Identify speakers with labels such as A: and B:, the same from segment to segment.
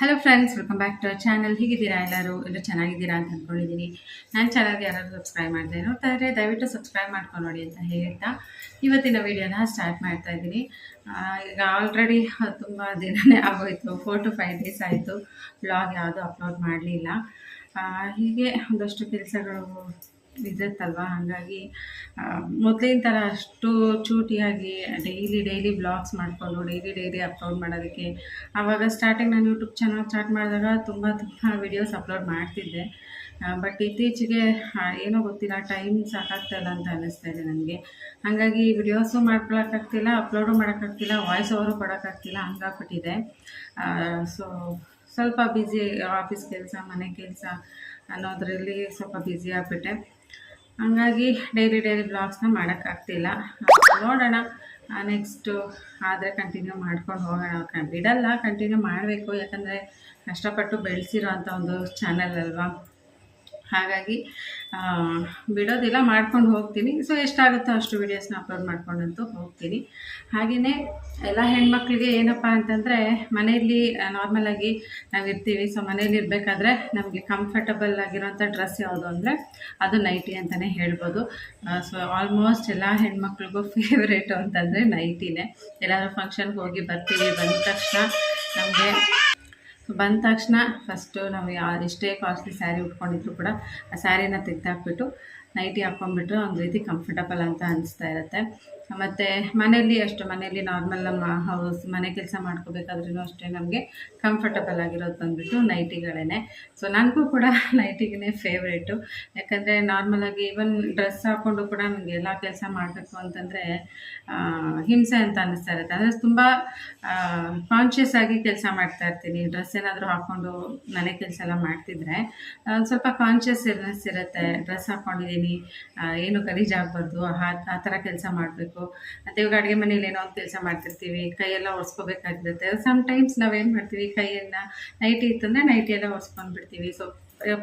A: Hello friends welcome back to channel ಹೀಗಿದ್ದೀರಾ ಎಲ್ಲರೂ? ಎಲ್ಲ ಚೆನ್ನಾಗಿದ್ದೀರಾ ಅಂತ ಅಂದ್ಕೊಂಡಿದ್ದೀನಿ. ನನ್ನ ಚಾನಲ್ಗೆ ಯಾರಾದರೂ ಸಬ್ಸ್ಕ್ರೈಬ್ ಮಾಡಿದೆ ನೋಡ್ತಾ ದಯವಿಟ್ಟು ಸಬ್ಸ್ಕ್ರೈಬ್ ಮಾಡ್ಕೊಂಡು ನೋಡಿ ಅಂತ ಹೇಳ್ತಾ ಇವತ್ತಿನ ವೀಡಿಯೋನ ಸ್ಟಾರ್ಟ್ ಮಾಡ್ತಾ ಇದ್ದೀನಿ. ಈಗ ಆಲ್ರೆಡಿ ತುಂಬ ದಿನನೇ ಆಗೋಯಿತು. ಫೋರ್ ಟು ಫೈವ್ ಡೇಸ್ ಆಯಿತು. ಬ್ಲಾಗ್ ಯಾವುದೂ ಅಪ್ಲೋಡ್ ಮಾಡಲಿಲ್ಲ. ಹೀಗೆ ಒಂದಷ್ಟು ಕೆಲಸಗಳು ಇರುತ್ತಲ್ವ? ಹಾಗಾಗಿ ಮೊದಲಿನ ಥರ ಅಷ್ಟು ಚೂಟಿಯಾಗಿ ಡೈಲಿ ಡೈಲಿ ಬ್ಲಾಗ್ಸ್ ಮಾಡಿಕೊಂಡು ಡೈಲಿ ಡೈಲಿ ಅಪ್ಲೋಡ್ ಮಾಡೋದಕ್ಕೆ ಆವಾಗ ಸ್ಟಾರ್ಟಿಂಗ್ ನಾನು ಯೂಟ್ಯೂಬ್ ಚಾನಲ್ ಸ್ಟಾರ್ಟ್ ಮಾಡಿದಾಗ ತುಂಬ ತುಂಬ ವೀಡಿಯೋಸ್ ಅಪ್ಲೋಡ್ ಮಾಡ್ತಿದ್ದೆ. ಬಟ್ ಇತ್ತೀಚೆಗೆ ಏನೋ ಗೊತ್ತಿಲ್ಲ ಟೈಮ್ ಸಾಕಾಗ್ತಾಯಿಲ್ಲ ಅಂತ ಅನ್ನಿಸ್ತಾ ಇದೆ ನನಗೆ. ಹಾಗಾಗಿ ವಿಡಿಯೋಸು ಮಾಡ್ಕೊಳಕ್ಕಾಗ್ತಿಲ್ಲ ಅಪ್ಲೋಡು ಮಾಡೋಕ್ಕಾಗ್ತಿಲ್ಲ ವಾಯ್ಸ್ ಓವರು ಕೊಡೋಕ್ಕಾಗ್ತಿಲ್ಲ, ಹಂಗಾಗ್ಬಿಟ್ಟಿದೆ. ಸೊ ಸ್ವಲ್ಪ ಬ್ಯುಸಿ ಆಫೀಸ್ ಕೆಲಸ, ಮನೆ ಕೆಲಸ ಅನ್ನೋದರಲ್ಲಿ ಸ್ವಲ್ಪ ಬ್ಯುಸಿ ಆಗಿಬಿಟ್ಟೆ. ಹಂಗಾಗಿ ಡೈಲಿ ಡೈಲಿ ಬ್ಲಾಗ್ಸ್ನ ಮಾಡೋಕ್ಕಾಗ್ತಿಲ್ಲ ನೋಡೋಣ. ನೆಕ್ಸ್ಟು ಆದರೆ ಕಂಟಿನ್ಯೂ ಮಾಡ್ಕೊಂಡು ಹೋಗೋಣ. ಬಿಡಲ್ಲ ಕಂಟಿನ್ಯೂ ಮಾಡಬೇಕು. ಯಾಕಂದರೆ ಕಷ್ಟಪಟ್ಟು ಬೆಳೆಸಿರೋ ಅಂಥ ಒಂದು ಚಾನಲ್ ಅಲ್ವಾ? ಹಾಗಾಗಿ ಬಿಡೋದಿಲ್ಲ ಮಾಡ್ಕೊಂಡು ಹೋಗ್ತೀನಿ. ಸೊ ಎಷ್ಟಾಗುತ್ತೋ ಅಷ್ಟು ವೀಡಿಯೋಸ್ನ ಅಪ್ಲೋಡ್ ಮಾಡ್ಕೊಂಡಂತೂ ಹೋಗ್ತೀನಿ. ಹಾಗೆಯೇ ಎಲ್ಲ ಹೆಣ್ಮಕ್ಳಿಗೆ ಏನಪ್ಪ ಅಂತಂದರೆ, ಮನೆಯಲ್ಲಿ ನಾರ್ಮಲಾಗಿ ನಾವು ಇರ್ತೀವಿ ಸೊ ಮನೇಲಿ ಇರಬೇಕಾದ್ರೆ ನಮಗೆ ಕಂಫರ್ಟಬಲ್ ಆಗಿರೋಂಥ ಡ್ರೆಸ್ ಯಾವುದು ಅಂದರೆ, ಅದು ನೈಟಿ ಅಂತಲೇ ಹೇಳ್ಬೋದು. ಸೊ ಆಲ್ಮೋಸ್ಟ್ ಎಲ್ಲ ಹೆಣ್ಮಕ್ಳಿಗೂ ಫೇವ್ರೇಟು ಅಂತಂದರೆ ನೈಟಿನೇ. ಎಲ್ಲಾದ್ರೂ ಫಂಕ್ಷನ್ಗೆ ಹೋಗಿ ಬರ್ತೀವಿ, ಬಂದ ತಕ್ಷಣ ನಮಗೆ ಬಂದ ತಕ್ಷಣ ಫಸ್ಟು ನಾವು ಯಾ ಎಷ್ಟೇ ಕಾಸ್ಟ್ಲಿ ಸ್ಯಾರಿ ಉಟ್ಕೊಂಡಿದ್ರು ಕೂಡ ಆ ಸ್ಯಾರಿನ ತೆಗೆದಾಕ್ಬಿಟ್ಟು ನೈಟಿ ಹಾಕ್ಕೊಂಡ್ಬಿಟ್ರೆ ಒಂದು ರೀತಿ ಕಂಫರ್ಟಬಲ್ ಅಂತ ಅನಿಸ್ತಾ ಇರುತ್ತೆ. ಮತ್ತು ಮನೆಯಲ್ಲಿ ಅಷ್ಟು, ಮನೆಯಲ್ಲಿ ನಾರ್ಮಲ್ ನಮ್ಮ ಹೌಸ್ ಮನೆ ಕೆಲಸ ಮಾಡ್ಕೋಬೇಕಾದ್ರೂ ಅಷ್ಟೇ ನಮಗೆ ಕಂಫರ್ಟಬಲ್ ಆಗಿರೋದು ಬಂದುಬಿಟ್ಟು ನೈಟಿಗಳೇ ಸೊ ನನಗೂ ಕೂಡ ನೈಟಿಗೇ ಫೇವ್ರೇಟು ಯಾಕಂದರೆ ನಾರ್ಮಲಾಗಿ ಈವನ್ ಡ್ರೆಸ್ ಹಾಕ್ಕೊಂಡು ಕೂಡ ನನಗೆ ಎಲ್ಲ ಕೆಲಸ ಮಾಡಬೇಕು ಅಂತಂದರೆ ಹಿಂಸೆ ಅಂತ ಅನ್ನಿಸ್ತಾ ಇರುತ್ತೆ. ಅಂದರೆ ತುಂಬ ಕಾನ್ಷಿಯಸ್ ಆಗಿ ಕೆಲಸ ಮಾಡ್ತಾ ಇರ್ತೀನಿ. ಡ್ರೆಸ್ ಏನಾದರೂ ಹಾಕ್ಕೊಂಡು ಮನೆ ಕೆಲಸ ಎಲ್ಲ ಮಾಡ್ತಿದ್ರೆ ಒಂದು ಸ್ವಲ್ಪ ಕಾನ್ಷಿಯಸ್ನೆಸ್ ಇರುತ್ತೆ. ಡ್ರೆಸ್ ಹಾಕ್ಕೊಂಡಿದ್ದೀನಿ ಏನು ಗಲೀಜಾಗಬಾರ್ದು ಆ ಥರ ಕೆಲಸ ಮಾಡಬೇಕು. ಮತ್ತು ಇವಾಗ ಅಡುಗೆ ಮನೇಲಿ ಏನೋ ಒಂದು ಕೆಲಸ ಮಾಡ್ತಿರ್ತೀವಿ, ಕೈಯೆಲ್ಲ ಒರೆಸ್ಕೋಬೇಕಾಗಿರುತ್ತೆ. ಸಮ್ಟೈಮ್ಸ್ ನಾವೇನು ಮಾಡ್ತೀವಿ ಕೈಯನ್ನು ನೈಟಿ ಇತ್ತಂದರೆ ನೈಟಿ ಎಲ್ಲ ಒರೆಸ್ಕೊಂಡು ಬಿಡ್ತೀವಿ ಸೊ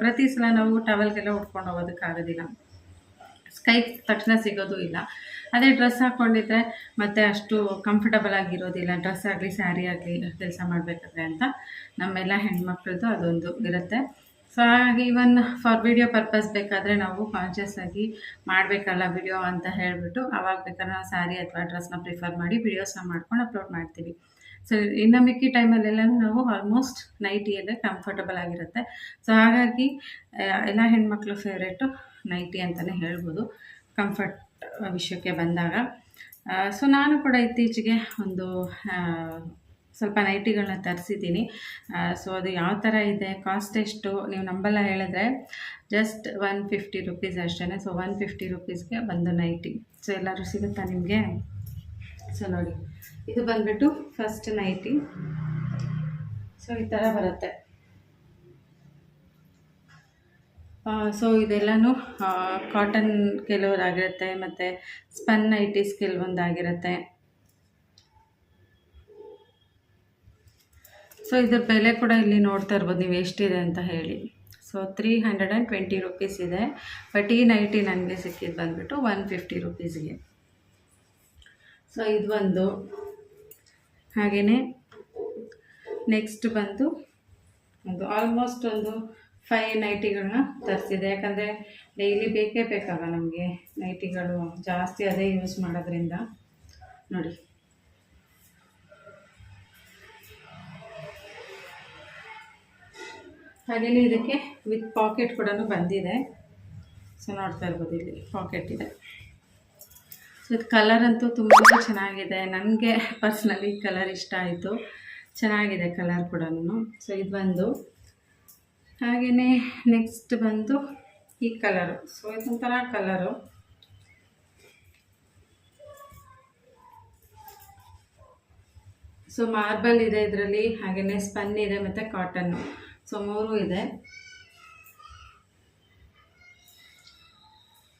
A: ಪ್ರತಿ ಸಲ ನಾವು ಟವೆಲ್ಗೆಲ್ಲ ಉಟ್ಕೊಂಡು ಹೋಗೋದಕ್ಕಾಗೋದಿಲ್ಲ ಕೈ ತಕ್ಷಣ ಸಿಗೋದು ಇಲ್ಲ. ಅದೇ ಡ್ರೆಸ್ ಹಾಕ್ಕೊಂಡಿದ್ರೆ ಮತ್ತೆ ಅಷ್ಟು ಕಂಫರ್ಟಬಲ್ ಆಗಿರೋದಿಲ್ಲ. ಡ್ರೆಸ್ ಆಗಲಿ ಸ್ಯಾರಿ ಆಗಲಿ ಕೆಲಸ ಮಾಡಬೇಕಾದ್ರೆ ಅಂತ ನಮ್ಮೆಲ್ಲ ಹೆಣ್ಮಕ್ಳದ್ದು ಅದೊಂದು ಇರುತ್ತೆ. So even for video purpose ಬೇಕಾದರೆ ನಾವು ಕಾನ್ಷಿಯಸ್ ಆಗಿ ಮಾಡಬೇಕಲ್ಲ ವಿಡಿಯೋ ಅಂತ ಹೇಳಿಬಿಟ್ಟು ಅವಾಗ ಬೇಕಾದ್ರೆ ನಾವು ಸ್ಯಾರಿ ಅಥವಾ ಡ್ರೆಸ್ನ ಪ್ರಿಫರ್ ಮಾಡಿ ವಿಡಿಯೋಸ್ನ ಮಾಡ್ಕೊಂಡು ಅಪ್ಲೋಡ್ ಮಾಡ್ತೀವಿ. ಸೊ ಇನ್ನು ಮಿಕ್ಕಿ ಟೈಮಲ್ಲೆಲ್ಲ ನಾವು ಆಲ್ಮೋಸ್ಟ್ ನೈಟಿಯಲ್ಲೇ ಕಂಫರ್ಟಬಲ್ ಆಗಿರುತ್ತೆ. ಸೊ ಹಾಗಾಗಿ ಎಲ್ಲ ಹೆಣ್ಮಕ್ಳು ಫೇವ್ರೇಟು ನೈಟಿ ಅಂತಲೇ ಹೇಳ್ಬೋದು ಕಂಫರ್ಟ್ ವಿಷಯಕ್ಕೆ ಬಂದಾಗ. ಸೊ ನಾನು ಕೂಡ ಇತ್ತೀಚೆಗೆ ಒಂದು ಸ್ವಲ್ಪ ನೈಟಿಗಳನ್ನ ತರಿಸಿದ್ದೀನಿ. ಸೊ ಅದು ಯಾವ ಥರ ಇದೆ ಕಾಸ್ಟ್ ಎಷ್ಟು, ನೀವು ನಂಬಲ್ಲ ಹೇಳಿದ್ರೆ ಜಸ್ಟ್ ಒನ್ ಫಿಫ್ಟಿ ರುಪೀಸ್ ಅಷ್ಟೇ ಸೊ ಒನ್ ಫಿಫ್ಟಿ ರುಪೀಸ್ಗೆ ಬಂದು ನೈಟಿ ಸೊ ಎಲ್ಲರೂ ಸಿಗುತ್ತಾ ನಿಮಗೆ? ಸೊ ನೋಡಿ, ಇದು ಬಂದ್ಬಿಟ್ಟು ಫಸ್ಟ್ ನೈಟಿ ಸೊ ಈ ಥರ ಬರುತ್ತೆ. ಸೊ ಇದೆಲ್ಲನೂ ಕಾಟನ್ ಕೆಲವರಾಗಿರುತ್ತೆ, ಮತ್ತು ಸ್ಪನ್ ನೈಟೀಸ್ ಕೆಲವೊಂದಾಗಿರುತ್ತೆ. ಸೊ ಇದ್ರ ಬೆಲೆ ಕೂಡ ಇಲ್ಲಿ ನೋಡ್ತಾ ಇರ್ಬೋದು, ನೀವು ಎಷ್ಟಿದೆ ಅಂತ ಹೇಳಿ. So three hundred and twenty rupees ಇದೆ. ಬಟ್ ಈ ನೈಟಿ ನನಗೆ ಸಿಕ್ಕಿದ್ದು ಬಂದುಬಿಟ್ಟು ಒನ್ ಫಿಫ್ಟಿ ರುಪೀಸ್ಗೆ ಸೊ ಇದು ಒಂದು. ಹಾಗೆಯೇ ನೆಕ್ಸ್ಟ್ ಬಂದು ಒಂದು ಆಲ್ಮೋಸ್ಟ್ ಒಂದು ಫೈವ್ ನೈಟಿಗಳನ್ನ ತರಿಸಿದೆ. ಯಾಕಂದರೆ ಡೈಲಿ ಬೇಕೇ ಬೇಕಲ್ಲ ನಮಗೆ ನೈಟಿಗಳು ಜಾಸ್ತಿ ಅದೇ ಯೂಸ್ ಮಾಡೋದ್ರಿಂದ. ನೋಡಿ. ಹಾಗೆಯೇ ಇದಕ್ಕೆ ವಿತ್ ಪಾಕೆಟ್ ಕೂಡ ಬಂದಿದೆ. ಸೊ ನೋಡ್ತಾ ಇರ್ಬೋದು ಇಲ್ಲಿ ಪಾಕೆಟ್ ಇದೆ. ಸೊ ಇದು ಕಲರ್ ಅಂತೂ ತುಂಬಾ ಚೆನ್ನಾಗಿದೆ. ನನಗೆ ಪರ್ಸ್ನಲಿ ಕಲರ್ ಇಷ್ಟ ಆಯಿತು. ಚೆನ್ನಾಗಿದೆ ಕಲರ್ ಕೂಡ ಸೊ ಇದು ಬಂದು ಹಾಗೆಯೇ ನೆಕ್ಸ್ಟ್ ಬಂದು ಈ ಕಲರು ಸೊ ಇದೊಂಥರ ಕಲರು ಸೊ ಮಾರ್ಬಲ್ ಇದೆ ಇದರಲ್ಲಿ ಹಾಗೆಯೇ ಸ್ಪನ್ ಇದೆ ಮತ್ತು ಕಾಟನ್ನು ಸೊ ಮೂರು ಇದೆ.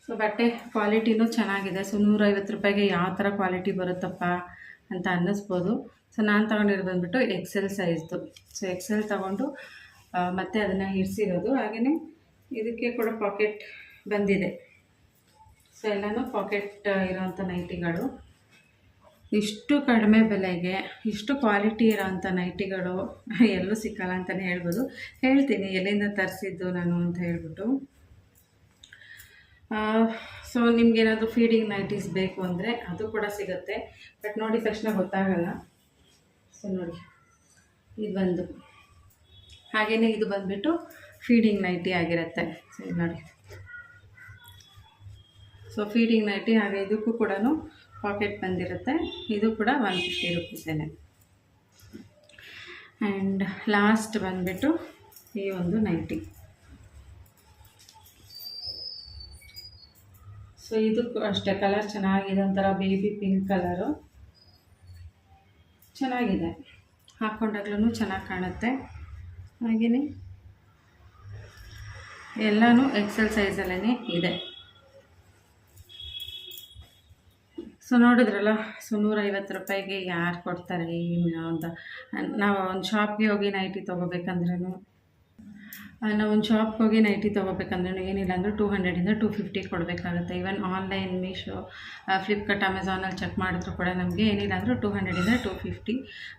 A: ಸೊ ಬಟ್ಟೆ ಕ್ವಾಲಿಟಿನೂ ಚೆನ್ನಾಗಿದೆ. ಸೊ ನೂರೈವತ್ತು ರೂಪಾಯಿಗೆ ಯಾವ ಥರ ಕ್ವಾಲಿಟಿ ಬರುತ್ತಪ್ಪ ಅಂತ ಅನ್ನಿಸ್ಬೋದು. ಸೊ ನಾನು ತೊಗೊಂಡಿರೋದು ಬಂದುಬಿಟ್ಟು ಎಕ್ಸೆಲ್ ಸೈಜ್ದು ಸೊ ಎಕ್ಸೆಲ್ ತೊಗೊಂಡು ಮತ್ತೆ ಅದನ್ನು ಇರಿಸಿರೋದು. ಹಾಗೆಯೇ ಇದಕ್ಕೆ ಕೂಡ ಪಾಕೆಟ್ ಬಂದಿದೆ. ಸೊ ಎಲ್ಲನೂ ಪಾಕೆಟ್ ಇರೋವಂಥ ನೈಟಿಗಳು ಇಷ್ಟು ಕಡಿಮೆ ಬೆಲೆಗೆ, ಇಷ್ಟು ಕ್ವಾಲಿಟಿ ಇರೋಂಥ ನೈಟಿಗಳು ಎಲ್ಲೂ ಸಿಕ್ಕಲ್ಲ ಅಂತಲೇ ಹೇಳ್ಬೋದು. ಹೇಳ್ತೀನಿ, ಎಲ್ಲಿಂದ ತರಿಸಿದ್ದು ನಾನು ಅಂತ ಹೇಳ್ಬಿಟ್ಟು. ಸೊ ನಿಮಗೇನಾದರೂ ಫೀಡಿಂಗ್ ನೈಟೀಸ್ ಬೇಕು ಅಂದರೆ ಅದು ಕೂಡ ಸಿಗುತ್ತೆ. ಬಟ್ ನೋಡಿದ ತಕ್ಷಣ ಗೊತ್ತಾಗಲ್ಲ. ಸೊ ನೋಡಿ, ಇದು ಬಂದು. ಹಾಗೆಯೇ ಇದು ಬಂದುಬಿಟ್ಟು ಫೀಡಿಂಗ್ ನೈಟಿ ಆಗಿರುತ್ತೆ. ಸೊ ಇದು ನೋಡಿ. ಸೊ ಫೀಡಿಂಗ್ ನೈಟಿ ಹಾಗೆ ಇದಕ್ಕೂ ಕೂಡ ಪಾಕೆಟ್ ಬಂದಿರುತ್ತೆ. ಇದು ಕೂಡ ಒನ್ ಫಿಫ್ಟಿ ರುಪೀಸೇ ಆ್ಯಂಡ್ ಲಾಸ್ಟ್ ಬಂದುಬಿಟ್ಟು ಈ ಒಂದು ನೈಟಿ ಸೊ ಇದಕ್ಕೂ ಅಷ್ಟೇ ಕಲರ್ ಚೆನ್ನಾಗಿದೆ ಒಂಥರ ಬೇಬಿ ಪಿಂಕ್ ಕಲರು ಚೆನ್ನಾಗಿದೆ. ಹಾಕ್ಕೊಂಡಾಗ್ಲೂ ಚೆನ್ನಾಗಿ ಕಾಣುತ್ತೆ. ಹಾಗೆಯೇ ಎಲ್ಲನೂ ಎಕ್ಸೆಲ್ ಸೈಜಲ್ಲೇ ಇದೆ. ಸೊ ನೋಡಿದ್ರಲ್ಲ, ಸೊ ನೂರೈವತ್ತು ರೂಪಾಯಿಗೆ ಯಾರು ಕೊಡ್ತಾರೆ ಏನು ಅಂತ. ನಾವು ಒಂದು ಶಾಪ್ಗೆ ಹೋಗಿ ನೈಟಿ ತೊಗೋಬೇಕಂದ್ರೂ ನಾವು ಒಂದು ಶಾಪ್ಗೆ ಹೋಗಿ ನೈಟಿ ತೊಗೋಬೇಕಂದ್ರೂ ಏನಿಲ್ಲ ಅಂದರೆ ಟೂ ಹಂಡ್ರೆಡಿಂದ ಟೂ ಫಿಫ್ಟಿ ಕೊಡಬೇಕಾಗುತ್ತೆ. ಈವನ್ ಆನ್ಲೈನ್ ಮೀಶೋ ಫ್ಲಿಪ್ಕಾರ್ಟ್ ಅಮೆಝಾನಲ್ಲಿ ಚೆಕ್ ಮಾಡಿದ್ರು ಕೂಡ ನಮಗೆ ಏನಿಲ್ಲ ಅಂದರೂ ಟೂ ಹಂಡ್ರೆಡಿಂದ ಟೂ ಫಿಫ್ಟಿ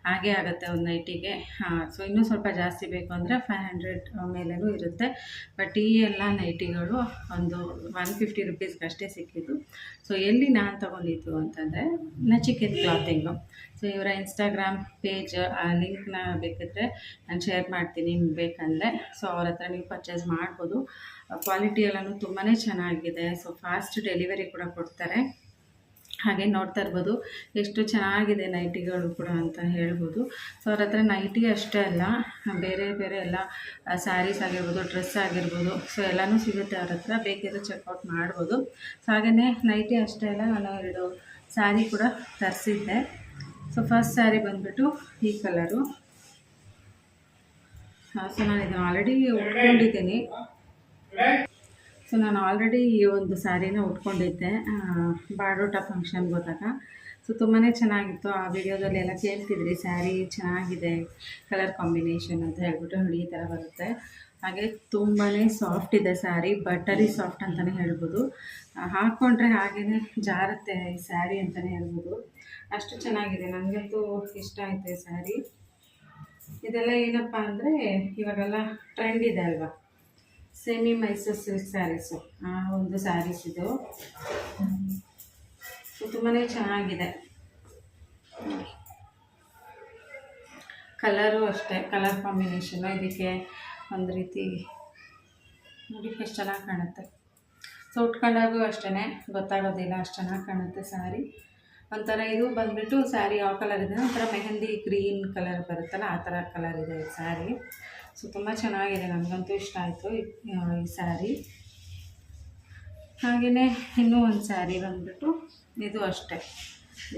A: ಹಾಗೇ ಆಗುತ್ತೆ ಒಂದು ನೈಟಿಗೆ. ಸೊ ಇನ್ನೂ ಸ್ವಲ್ಪ ಜಾಸ್ತಿ ಬೇಕು ಅಂದರೆ ಫೈವ್ ಹಂಡ್ರೆಡ್ ಮೇಲೆಯೂ ಇರುತ್ತೆ. ಬಟ್ ಈ ಎಲ್ಲ ನೈಟಿಗಳು ಒಂದು ಒನ್ ಫಿಫ್ಟಿ ರುಪೀಸ್ಗೆ ಅಷ್ಟೇ ಸಿಕ್ಕಿದ್ದು. ಸೊ ಎಲ್ಲಿ ನಾನು ತೊಗೊಂಡಿದ್ದು ಅಂತಂದರೆ ನಚಿಕೇತ್ ಕ್ಲಾತಿಂಗು ಸೊ ಇವರ ಇನ್ಸ್ಟಾಗ್ರಾಮ್ ಪೇಜ್ ಆ ಲಿಂಕ್ನ ಬೇಕಿದ್ರೆ ನಾನು ಶೇರ್ ಮಾಡ್ತೀನಿ ಬೇಕಂದರೆ. ಸೊ ಅವ್ರ ಹತ್ರ ನೀವು ಪರ್ಚೇಸ್ ಮಾಡ್ಬೋದು. ಕ್ವಾಲಿಟಿ ಎಲ್ಲನೂ ತುಂಬಾ ಚೆನ್ನಾಗಿದೆ. ಸೊ ಫಾಸ್ಟ್ ಡೆಲಿವರಿ ಕೂಡ ಕೊಡ್ತಾರೆ. ಹಾಗೆ ನೋಡ್ತಾ ಇರ್ಬೋದು. ಎಷ್ಟು ಚೆನ್ನಾಗಿದೆ ನೈಟಿಗಳು ಕೂಡ ಅಂತ ಹೇಳ್ಬೋದು. ಸೊ ಅವ್ರ ಹತ್ರ ನೈಟಿ ಅಷ್ಟೇ ಅಲ್ಲ, ಬೇರೆ ಬೇರೆ ಎಲ್ಲ ಸ್ಯಾರೀಸ್ ಆಗಿರ್ಬೋದು ಡ್ರೆಸ್ ಆಗಿರ್ಬೋದು. ಸೊ ಎಲ್ಲನೂ ಸಿಗುತ್ತೆ ಅವ್ರ ಹತ್ರ. ಬೇಕಿದ್ರೆ ಚೆಕ್ಔಟ್ ಮಾಡ್ಬೋದು. ಸೊ ಹಾಗೆಯೇ ನೈಟಿ ಅಷ್ಟೇ ಅಲ್ಲ, ನಾನು ಎರಡು ಸ್ಯಾರಿ ಕೂಡ ತರಿಸಿದ್ದೆ. ಸೊ ಫಸ್ಟ್ ಸ್ಯಾರಿ ಬಂದುಬಿಟ್ಟು ಈ ಕಲರು ಸೊ ನಾನು ಇದನ್ನು ಆಲ್ರೆಡಿ ಉಟ್ಕೊಂಡಿದ್ದೀನಿ. ಸೊ ನಾನು ಆಲ್ರೆಡಿ ಈ ಒಂದು ಸ್ಯಾರಿನ ಉಟ್ಕೊಂಡಿದ್ದೆ. ಬಾಡೋಟ ಫಂಕ್ಷನ್ ಹೋದಾಗ ಸೊ ತುಂಬಾ ಚೆನ್ನಾಗಿತ್ತು. ಆ ವಿಡಿಯೋದಲ್ಲಿ ಎಲ್ಲ ಕೇಳ್ತಿದ್ರಿ ಸ್ಯಾರಿ ಚೆನ್ನಾಗಿದೆ ಕಲರ್ ಕಾಂಬಿನೇಷನ್ ಅಂತ ಹೇಳ್ಬಿಟ್ಟು ನೋಡಿ ಈ ಥರ ಬರುತ್ತೆ. ಹಾಗೆ ತುಂಬಾ ಸಾಫ್ಟ್ ಇದೆ ಸ್ಯಾರಿ ಬಟರಿ ಸಾಫ್ಟ್ ಅಂತಲೇ ಹೇಳ್ಬೋದು. ಹಾಕ್ಕೊಂಡ್ರೆ ಹಾಗೆಯೇ ಜಾರುತ್ತೆ ಈ ಸ್ಯಾರಿ ಅಂತಲೇ ಹೇಳ್ಬೋದು. ಅಷ್ಟು ಚೆನ್ನಾಗಿದೆ. ನನಗಂತೂ ಇಷ್ಟ ಆಯಿತು ಈ ಸ್ಯಾರಿ ಇದೆಲ್ಲ ಏನಪ್ಪ ಅಂದರೆ ಇವಾಗೆಲ್ಲ ಟ್ರೆಂಡ್ ಇದೆ ಅಲ್ವಾ? ಸೆಮಿ ಮೈಸೂರ್ ಸಿಲ್ಕ್ ಸ್ಯಾರೀಸು ಆ ಒಂದು ಸ್ಯಾರೀಸ್ ಇದು. ತುಂಬಾ ಚೆನ್ನಾಗಿದೆ. ಕಲರು ಅಷ್ಟೇ ಕಲರ್ ಕಾಂಬಿನೇಷನು ಇದಕ್ಕೆ ಒಂದು ರೀತಿ ನೋಡಿ ಎಷ್ಟು ಚೆನ್ನಾಗಿ ಕಾಣುತ್ತೆ. ಸೊ ಉಟ್ಕೊಂಡಾಗೂ ಅಷ್ಟೇ ಗೊತ್ತಾಗೋದಿಲ್ಲ ಅಷ್ಟು ಚೆನ್ನಾಗಿ ಕಾಣುತ್ತೆ ಸ್ಯಾರಿ ಒಂಥರ ಇದು ಬಂದುಬಿಟ್ಟು ಸ್ಯಾರಿ ಯಾವ ಕಲರ್ ಇದೆ. ಒಂಥರ ಮೆಹಂದಿ ಗ್ರೀನ್ ಕಲರ್ ಬರುತ್ತಲ್ಲ, ಆ ಥರ ಕಲರ್ ಇದೆ ಈ ಸ್ಯಾರಿ. ಸೊ ತುಂಬ ಚೆನ್ನಾಗಿದೆ. ನನಗಂತೂ ಇಷ್ಟ ಆಯಿತು ಈ ಸ್ಯಾರಿ. ಹಾಗೆಯೇ ಇನ್ನೂ ಒಂದು ಸ್ಯಾರಿ ಬಂದುಬಿಟ್ಟು ಇದು ಅಷ್ಟೇ.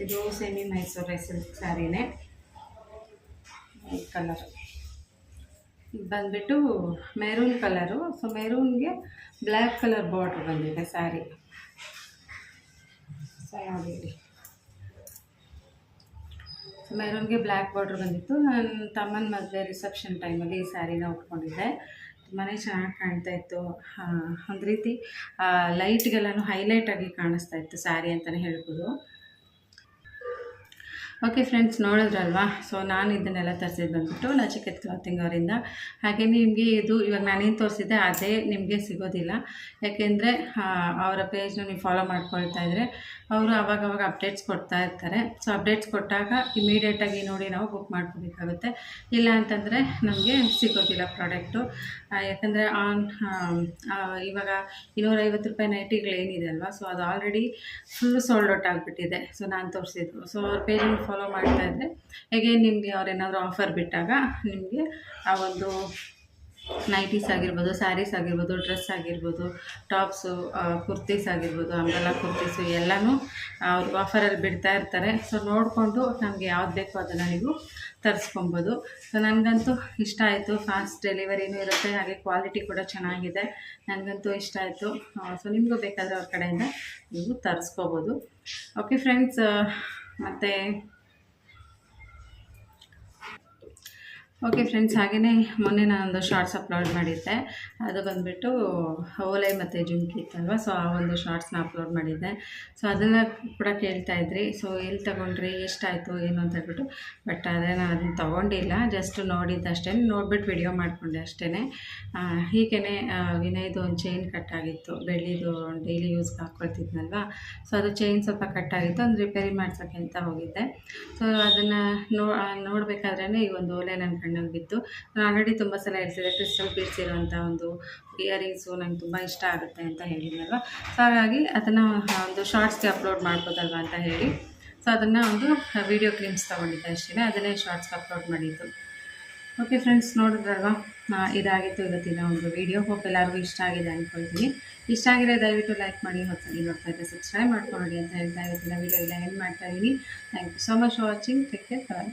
A: ಇದು ಸೆಮಿ ಮೈಸೂರು ಸಿಲ್ಕ್ ಸ್ಯಾರಿನೇ. ಈ ಕಲರ್. ಇದು ಬಂದುಬಿಟ್ಟು ಮೆರೂನ್ ಕಲರು. ಸೊ ಮೆರೂನ್ಗೆ ಬ್ಲ್ಯಾಕ್ ಕಲರ್ ಬಾರ್ಡ್ರ್ ಬಂದಿದೆ ಸ್ಯಾರಿ. ಸೊ ಮೆರೂನ್ಗೆ ಬ್ಲ್ಯಾಕ್ ಬಾರ್ಡ್ರ್ ಬಂದಿತ್ತು. ನನ್ನ ತಮ್ಮನ ಮದುವೆ ರಿಸೆಪ್ಷನ್ ಟೈಮಲ್ಲಿ ಈ ಸ್ಯಾರಿನ ಉಟ್ಕೊಂಡಿದ್ದೆ. ತುಂಬಾ ಚೆನ್ನಾಗಿ ಕಾಣ್ತಾ ಇತ್ತು. ಒಂದು ರೀತಿ ಲೈಟ್ಗೆಲ್ಲನೂ ಹೈಲೈಟಾಗಿ ಕಾಣಿಸ್ತಾ ಇತ್ತು ಸ್ಯಾರಿ ಅಂತಲೇ ಹೇಳ್ಬೋದು. ಓಕೆ ಫ್ರೆಂಡ್ಸ್ ನೋಡಿದ್ರಲ್ವಾ? ಸೊ ನಾನು ಇದನ್ನೆಲ್ಲ ತರಿಸಿದ್ದು ಬಂದುಬಿಟ್ಟು ನಚಿಕೇತ್ ಕ್ಲಾತಿಂಗ್ ಅವರಿಂದ. ಹಾಗೆ ನಿಮಗೆ ಇದು ಇವಾಗ ನಾನೇನು ತೋರಿಸಿದ್ದೆ, ಅದೇ ನಿಮಗೆ ಸಿಗೋದಿಲ್ಲ. ಯಾಕೆಂದರೆ ಅವರ ಪೇಜ್ನ ನೀವು ಫಾಲೋ ಮಾಡ್ಕೊಳ್ತಾ ಇದ್ದರೆ ಅವರು ಅವಾಗವಾಗ ಅಪ್ಡೇಟ್ಸ್ ಕೊಡ್ತಾ ಇರ್ತಾರೆ. ಸೊ ಅಪ್ಡೇಟ್ಸ್ ಕೊಟ್ಟಾಗ ಇಮಿಡಿಯೇಟಾಗಿ ನೋಡಿ ನಾವು ಬುಕ್ ಮಾಡ್ಕೋಬೇಕಾಗುತ್ತೆ. ಇಲ್ಲ ಅಂತಂದರೆ ನಮಗೆ ಸಿಗೋದಿಲ್ಲ ಪ್ರಾಡಕ್ಟು ಯಾಕಂದರೆ ಆನ್ ಇವಾಗ ಇನ್ನೂರೈವತ್ತು ರೂಪಾಯಿ ನೈಟಿಗಳು ಏನಿದೆ ಅಲ್ವಾ? ಸೊ ಅದು ಆಲ್ರೆಡಿ ಫುಲ್ ಸೋಲ್ಡ್ ಔಟ್ ಆಗಿಬಿಟ್ಟಿದೆ. ಸೊ ನಾನು ತೋರಿಸಿದ್ದು. ಸೊ ಅವ್ರ ಪೇಜನ್ನು ಫಾಲೋ ಮಾಡ್ತಾ ಇದ್ದರೆ ಹೇಗೆ ನಿಮಗೆ ಅವ್ರೇನಾದರೂ ಆಫರ್ ಬಿಟ್ಟಾಗ, ನಿಮಗೆ ಆ ಒಂದು ನೈಟೀಸ್ ಆಗಿರ್ಬೋದು ಸ್ಯಾರೀಸ್ ಆಗಿರ್ಬೋದು ಡ್ರೆಸ್ ಆಗಿರ್ಬೋದು ಟಾಪ್ಸು ಕುರ್ತೀಸ್ ಆಗಿರ್ಬೋದು ಅಂಬೆಲ್ಲ ಕುರ್ತೀಸು ಎಲ್ಲನೂ ಅವ್ರು ಆಫರಲ್ಲಿ ಬಿಡ್ತಾ ಇರ್ತಾರೆ. ಸೊ ನೋಡಿಕೊಂಡು ನಮಗೆ ಯಾವ್ದು ಬೇಕೋ ಅದನ್ನು ನೀವು ತರಿಸ್ಕೊಬೋದು. ಸೊ ನನಗಂತೂ ಇಷ್ಟ ಆಯಿತು. ಫಾಸ್ಟ್ ಡೆಲಿವರಿನೂ ಇರುತ್ತೆ. ಹಾಗೆ ಕ್ವಾಲಿಟಿ ಕೂಡ ಚೆನ್ನಾಗಿದೆ. ನನಗಂತೂ ಇಷ್ಟ ಆಯಿತು. ಸೊ ನಿಮಗೂ ಬೇಕಾದರೆ ಅವ್ರ ಕಡೆಯಿಂದ ನೀವು ತರಿಸ್ಕೋಬೋದು. ಓಕೆ ಫ್ರೆಂಡ್ಸ್ ಮತ್ತು ಓಕೆ ಫ್ರೆಂಡ್ಸ್ ಹಾಗೆಯೇ ಮೊನ್ನೆ ನಾನೊಂದು ಶಾರ್ಟ್ಸ್ ಅಪ್ಲೋಡ್ ಮಾಡಿದ್ದೆ. ಅದು ಬಂದುಬಿಟ್ಟು ಓಲೆ ಮತ್ತು ಜುಮ್ಕಿ ಇತ್ತಲ್ವ? ಸೊ ಆ ಒಂದು ಶಾರ್ಟ್ಸ್ನ ಅಪ್ಲೋಡ್ ಮಾಡಿದ್ದೆ. ಸೊ ಅದನ್ನು ಕೂಡ ಕೇಳ್ತಾ ಇದ್ರಿ. ಸೊ ಎಲ್ಲಿ ತೊಗೊಂಡ್ರಿ? ಎಷ್ಟಾಯಿತು? ಏನು ಅಂತ ಹೇಳ್ಬಿಟ್ಟು. ಬಟ್ ಅದೇ ನಾನು ಅದನ್ನು ತೊಗೊಂಡಿಲ್ಲ. ಜಸ್ಟ್ ನೋಡಿದ್ದಷ್ಟೇ ನೋಡ್ಬಿಟ್ಟು ವಿಡಿಯೋ ಮಾಡಿಕೊಂಡೆ ಅಷ್ಟೇ ಹೀಗೇ ವಿನಯ್ದು ಒಂದು ಚೈನ್ ಕಟ್ಟಾಗಿತ್ತು ಬೆಳ್ಳಿದು ಡೈಲಿ ಯೂಸ್ಗೆ ಹಾಕ್ಕೊಳ್ತಿದ್ನಲ್ವ ಸೊ ಅದು ಚೈನ್ ಸ್ವಲ್ಪ ಕಟ್ಟಾಗಿತ್ತು ಒಂದು ರಿಪೇರಿ ಮಾಡ್ಸೋಕ್ಕೆ ಅಂತ ಹೋಗಿದ್ದೆ. ಸೊ ಅದನ್ನು ನೋ ನೋಡಬೇಕಾದ್ರೇ ಈ ಒಂದು ಓಲೆ ನನ್ನ ಕಣ್ಣಲ್ಲಿ ಬಿತ್ತು. ನಾನು ಆಲ್ರೆಡಿ ತುಂಬ ಸಲ ಹೇಳ್ತಿದ್ದೆ ಕ್ರಿಸ್ಟಲ್ ಬೀಡ್ಸ್ ಇರುವಂಥ ಒಂದು ಇಯರಿಂಗ್ಸು ನಂಗೆ ತುಂಬ ಇಷ್ಟ ಆಗುತ್ತೆ ಅಂತ ಹೇಳಿದ್ನಲ್ವ? ಸೊ ಹಾಗಾಗಿ ಅದನ್ನು ಒಂದು ಶಾರ್ಟ್ಸ್ಗೆ ಅಪ್ಲೋಡ್ ಮಾಡ್ಬೋದಲ್ವ ಅಂತ ಹೇಳಿ. ಸೊ ಅದನ್ನು ಒಂದು ವಿಡಿಯೋ ಕ್ಲಿಪ್ಸ್ ತೊಗೊಂಡಿದ್ದೆ ಅಷ್ಟೇ ಅದನ್ನೇ ಶಾರ್ಟ್ಸ್ಗೆ ಅಪ್ಲೋಡ್ ಮಾಡಿದ್ದು. ಓಕೆ ಫ್ರೆಂಡ್ಸ್ ನೋಡಿದ್ರಲ್ವ? ಇದಾಗಿತ್ತು ಇವತ್ತಿನ ಒಂದು ವಿಡಿಯೋ ಹೋಪ್ ಎಲ್ಲರಿಗೂ ಇಷ್ಟ ಆಗಿದೆ ಅಂದ್ಕೊಳ್ತೀನಿ ಇಷ್ಟ ಆಗಿದೆ ದಯವಿಟ್ಟು ಲೈಕ್ ಮಾಡಿ ಹೊತ್ತಾಗಿ ನೋಡ್ತಾ ಇದ್ದರೆ ಸಬ್ಸ್ಕ್ರೈಬ್ ಮಾಡ್ಕೊಂಡು ಅಂತ ಹೇಳ್ತಾ ಇವತ್ತಿನ ವಿಡಿಯೋ ಇಲ್ಲ ಎಂಡ್ ಮಾಡ್ತಾ ಇದ್ದೀನಿ. Thank you so much watching take care bye